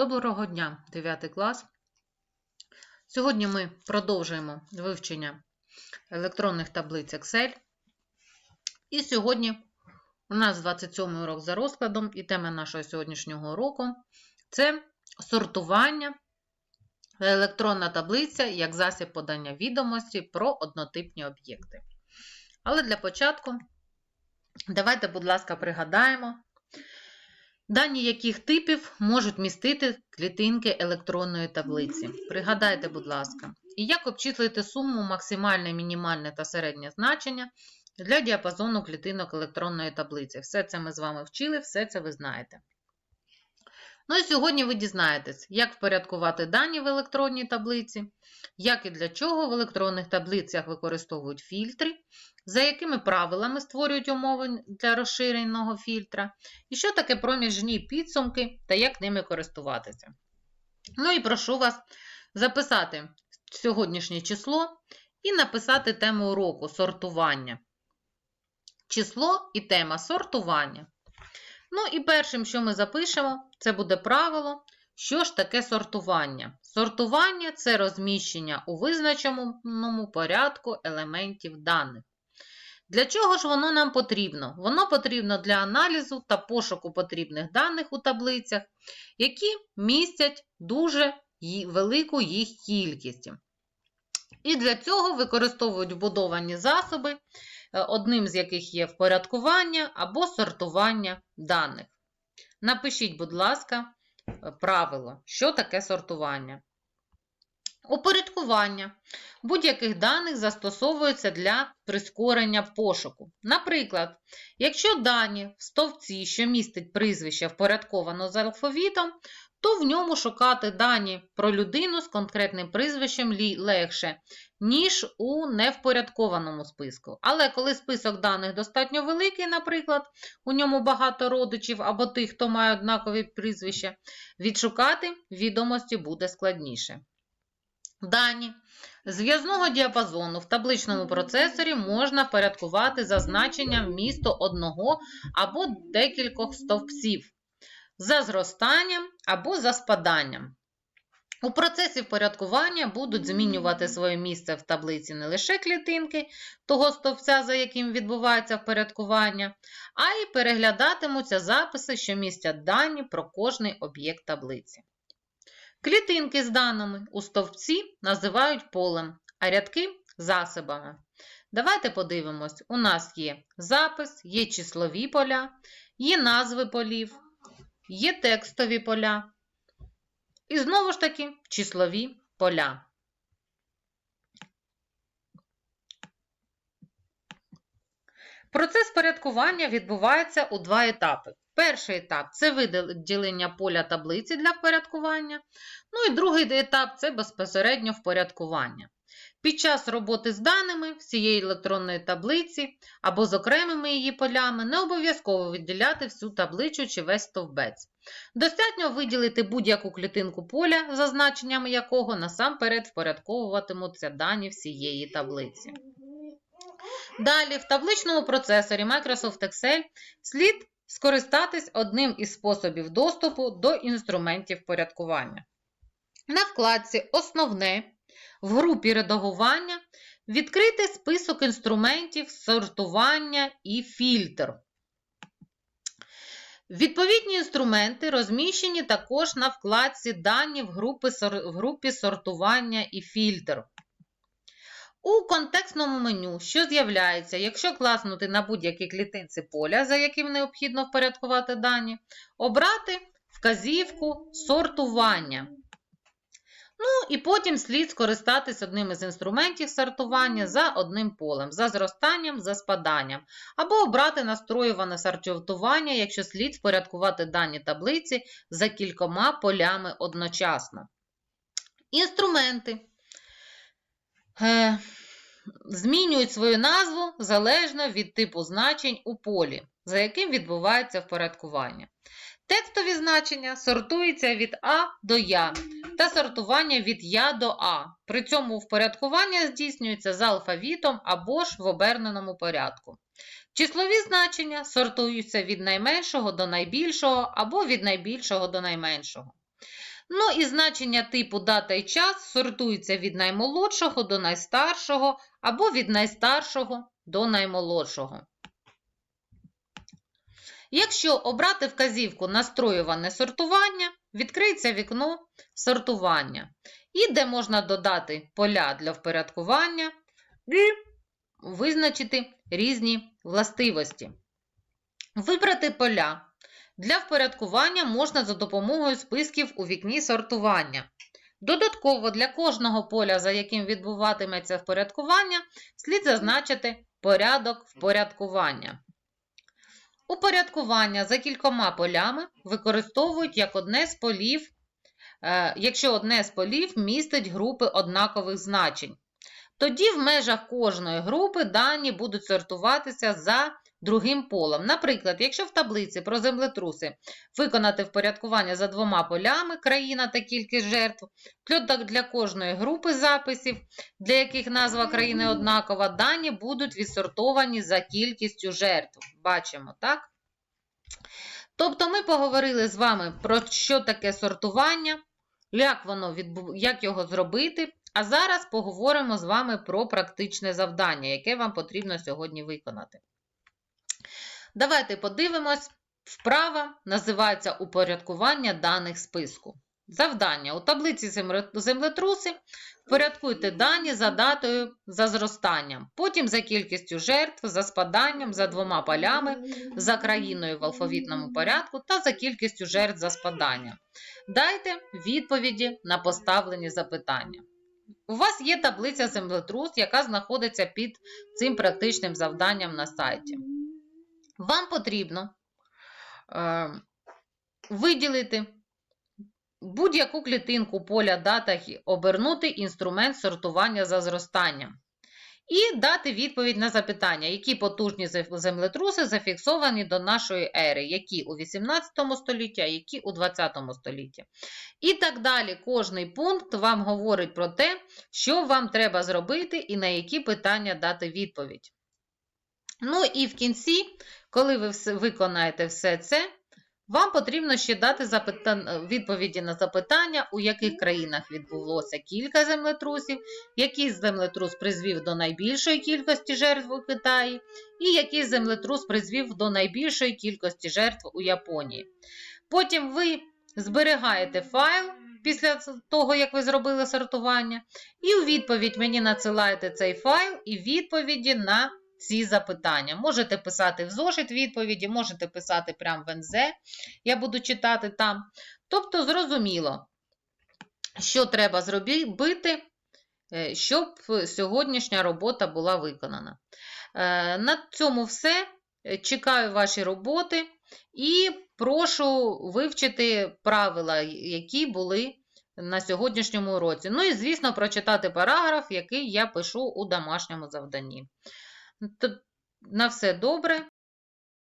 Доброго дня, 9 клас. Сьогодні ми продовжуємо вивчення електронних таблиць Excel. І сьогодні у нас 27 урок за розкладом, і тема нашого сьогоднішнього уроку це сортування електронна таблиця як засіб подання відомості про однотипні об'єкти. Але для початку давайте, будь ласка, пригадаємо. Дані яких типів можуть містити клітинки електронної таблиці. Пригадайте, будь ласка, і як обчислити суму максимальне, мінімальне та середнє значення для діапазону клітинок електронної таблиці. Все це ми з вами вчили, все це ви знаєте. Ну і сьогодні ви дізнаєтесь, як впорядкувати дані в електронній таблиці, як і для чого в електронних таблицях використовують фільтри, за якими правилами створюють умови для розширеного фільтра, і що таке проміжні підсумки та як ними користуватися. Ну і прошу вас записати сьогоднішнє число і написати тему уроку сортування. Число і тема сортування. Ну і першим, що ми запишемо, це буде правило. Що ж таке сортування? Сортування це розміщення у визначеному порядку елементів даних. Для чого ж воно нам потрібно? Воно потрібно для аналізу та пошуку потрібних даних у таблицях, які містять дуже велику їх кількість. І для цього використовують вбудовані засоби, одним з яких є впорядкування або сортування даних. Напишіть, будь ласка, правило, що таке сортування. Упорядкування будь-яких даних застосовується для прискорення пошуку. Наприклад, якщо дані в стовпці, що містить прізвище впорядковано з алфавітом, то в ньому шукати дані про людину з конкретним прізвищем легше, ніж у невпорядкованому списку. Але коли список даних достатньо великий, наприклад, у ньому багато родичів або тих, хто має однакові прізвища, відшукати відомості буде складніше. Дані зв'язного діапазону в табличному процесорі можна порядкувати за значенням вмісту одного або декількох стовпців, за зростанням або за спаданням. У процесі впорядкування будуть змінювати своє місце в таблиці не лише клітинки того стовпця, за яким відбувається впорядкування, а й переглядатимуться записи, що містять дані про кожний об'єкт таблиці. Клітинки з даними у стовпці називають полем, а рядки засобами. Давайте подивимось: у нас є запис, є числові поля, є назви полів, є текстові поля. І знову ж таки числові поля. Процес порядкування відбувається у два етапи. Перший етап це виділення поля таблиці для впорядкування. Ну і другий етап це безпосередньо впорядкування. Під час роботи з даними всієї електронної таблиці або з окремими її полями не обов'язково виділяти всю табличу чи весь стовбець. Достатньо виділити будь-яку клітинку поля, за значеннями якого насамперед впорядковуватимуться дані всієї таблиці. Далі, в табличному процесорі Microsoft Excel слід скористатись одним із способів доступу до інструментів порядкування. На вкладці Основне в групі редагування відкрити список інструментів сортування і фільтр. Відповідні інструменти розміщені також на вкладці Дані в групі, сортування і фільтр. У контекстному меню, що з'являється, якщо класнути на будь-якій клітинці поля, за яким необхідно впорядкувати дані, обрати вказівку сортування. Ну, і потім слід скористатись одним із інструментів сортування за одним полем, за зростанням, за спаданням, або обрати настроюване сортування, якщо слід впорядкувати дані таблиці за кількома полями одночасно. Інструменти. Е, змінюють свою назву залежно від типу значень у полі, за яким відбувається впорядкування. Текстові значення сортуються від А до Я та сортування від Я до А. При цьому впорядкування здійснюється за алфавітом або ж в оберненому порядку. Числові значення сортуються від найменшого до найбільшого або від найбільшого до найменшого. Ну і значення типу дата і час сортуються від наймолодшого до найстаршого або від найстаршого до наймолодшого. Якщо обрати вказівку Настроюване сортування, відкриється вікно сортування, і де можна додати поля для впорядкування і визначити різні властивості. Вибрати поля для впорядкування можна за допомогою списків у вікні сортування. Додатково для кожного поля, за яким відбуватиметься впорядкування, слід зазначити порядок впорядкування. Упорядкування за кількома полями використовують як одне з полів, е, якщо одне з полів містить групи однакових значень. Тоді в межах кожної групи дані будуть сортуватися за другим полем. Наприклад, якщо в таблиці про землетруси виконати впорядкування за двома полями країна та кількість жертв, то для кожної групи записів, для яких назва країни однакова, дані будуть відсортовані за кількістю жертв. Бачимо, так? Тобто ми поговорили з вами про що таке сортування, як, воно відбув... як його зробити, а зараз поговоримо з вами про практичне завдання, яке вам потрібно сьогодні виконати. Давайте подивимось. Вправа називається упорядкування даних списку. Завдання. У таблиці землетруси впорядкуйте дані за датою за зростанням, потім за кількістю жертв, за спаданням, за двома полями, за країною в алфавітному порядку та за кількістю жертв за спаданням. Дайте відповіді на поставлені запитання. У вас є таблиця землетрус, яка знаходиться під цим практичним завданням на сайті. Вам потрібно е, виділити будь-яку клітинку поля дата обернути інструмент сортування за зростанням. І дати відповідь на запитання, які потужні землетруси зафіксовані до нашої ери, які у 18 столітті, а які у 20 столітті. І так далі, кожний пункт вам говорить про те, що вам треба зробити і на які питання дати відповідь. Ну і в кінці, коли ви виконаєте все це, вам потрібно ще дати запитан... відповіді на запитання, у яких країнах відбулося кілька землетрусів, який землетрус призвів до найбільшої кількості жертв у Китаї, і який землетрус призвів до найбільшої кількості жертв у Японії. Потім ви зберігаєте файл після того, як ви зробили сортування, і у відповідь мені надсилаєте цей файл і відповіді на ці запитання. Можете писати в зошит відповіді, можете писати прямо в НЗ, я буду читати там. Тобто, зрозуміло, що треба зробити, е, щоб сьогоднішня робота була виконана. Е, на цьому все. Чекаю ваші роботи і прошу вивчити правила, які були на сьогоднішньому уроці. Ну і, звісно, прочитати параграф, який я пишу у домашньому завданні. На все добре.